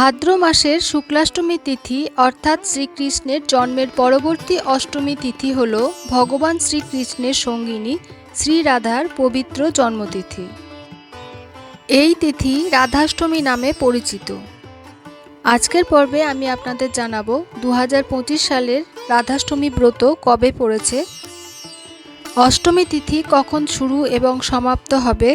ভাদ্র মাসের শুক্লাষ্টমী তিথি অর্থাৎ শ্রীকৃষ্ণের জন্মের পরবর্তী অষ্টমী তিথি হল ভগবান শ্রীকৃষ্ণের সঙ্গিনী শ্রী রাধার পবিত্র জন্মতিথি। এই তিথি রাধাষ্টমী নামে পরিচিত। আজকের পর্বে আমি আপনাদের জানাব দু হাজার পঁচিশ সালের রাধাষ্টমী ব্রত কবে পড়েছে, অষ্টমী তিথি কখন শুরু এবং সমাপ্ত হবে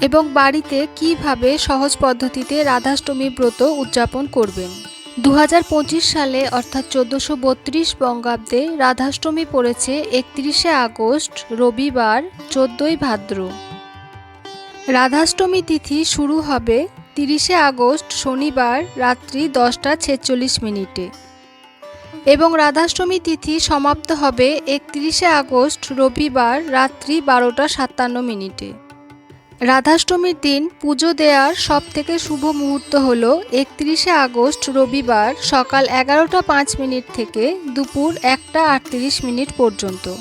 এবং বাড়িতে কীভাবে সহজ পদ্ধতিতে রাধাষ্টমী ব্রত উদযাপন করবেন। দু হাজার পঁচিশ সালে অর্থাৎ চোদ্দোশো বত্রিশ বঙ্গাব্দে রাধাষ্টমী পড়েছে একত্রিশে আগস্ট, রবিবার, চোদ্দোই ভাদ্র। রাধাষ্টমী তিথি শুরু হবে তিরিশে আগস্ট, শনিবার, রাত্রি দশটা ছেচল্লিশ মিনিটে। এবং রাধাষ্টমী তিথি সমাপ্ত হবে একত্রিশে আগস্ট, রবিবার, রাত্রি বারোটা সাতান্ন মিনিটে। রাধাষ্টমীর দিন পুজো দেওয়ার সবথেকে শুভ মুহূর্ত হল একত্রিশে আগস্ট, রবিবার সকাল এগারোটা পাঁচ মিনিট থেকে দুপুর একটা আটত্রিশ মিনিট পর্যন্ত।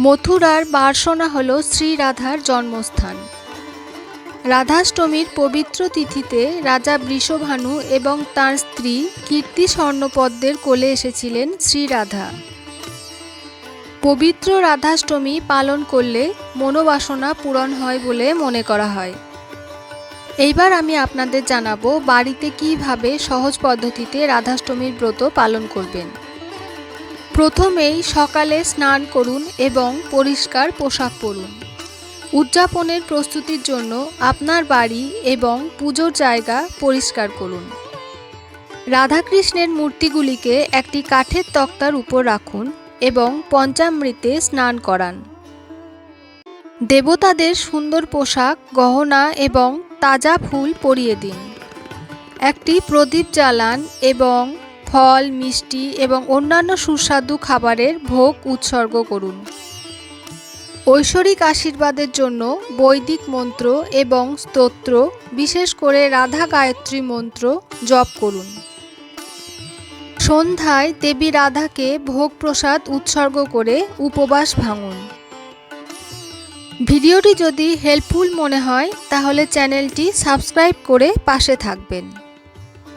মথুরার বার্সনা হল শ্রী রাধার জন্মস্থান। রাধাষ্টমীর পবিত্র তিথিতে রাজা বৃষভানু এবং তার স্ত্রী কীর্তি স্বর্ণপদ্মের কোলে এসেছিলেন শ্রী রাধা। পবিত্র রাধাষ্টমী পালন করলে মনোবাসনা পূরণ হয় বলে মনে করা হয়। এইবার আমি আপনাদের জানাব বাড়িতে কীভাবে সহজ পদ্ধতিতে রাধাষ্টমীর ব্রত পালন করবেন। প্রথমেই সকালে স্নান করুন এবং পরিষ্কার পোশাক পরুন। উদযাপনের প্রস্তুতির জন্য আপনার বাড়ি এবং পুজোর জায়গা পরিষ্কার করুন। রাধাকৃষ্ণের মূর্তিগুলিকে একটি কাঠের তক্তার উপর রাখুন। এবং পঞ্চামৃতে স্নান করান। দেবতাদের সুন্দর পোশাক, গহনা এবং তাজা ফুল পরিয়ে দিন। একটি প্রদীপ জ্বালান এবং ফল, মিষ্টি এবং অন্যান্য সুস্বাদু খাবারের ভোগ উৎসর্গ করুন। ঐশ্বরিক আশীর্বাদের জন্য বৈদিক মন্ত্র এবং স্তোত্র, বিশেষ করে রাধা গায়ত্রী মন্ত্র, জপ করুন। সন্ধ্যায় দেবী রাধাকে ভোগ প্রসাদ উৎসর্গ করে উপবাস ভাঙুন। ভিডিওটি যদি হেল্পফুল মনে হয়, তাহলে চ্যানেলটি সাবস্ক্রাইব করে পাশে থাকবেন।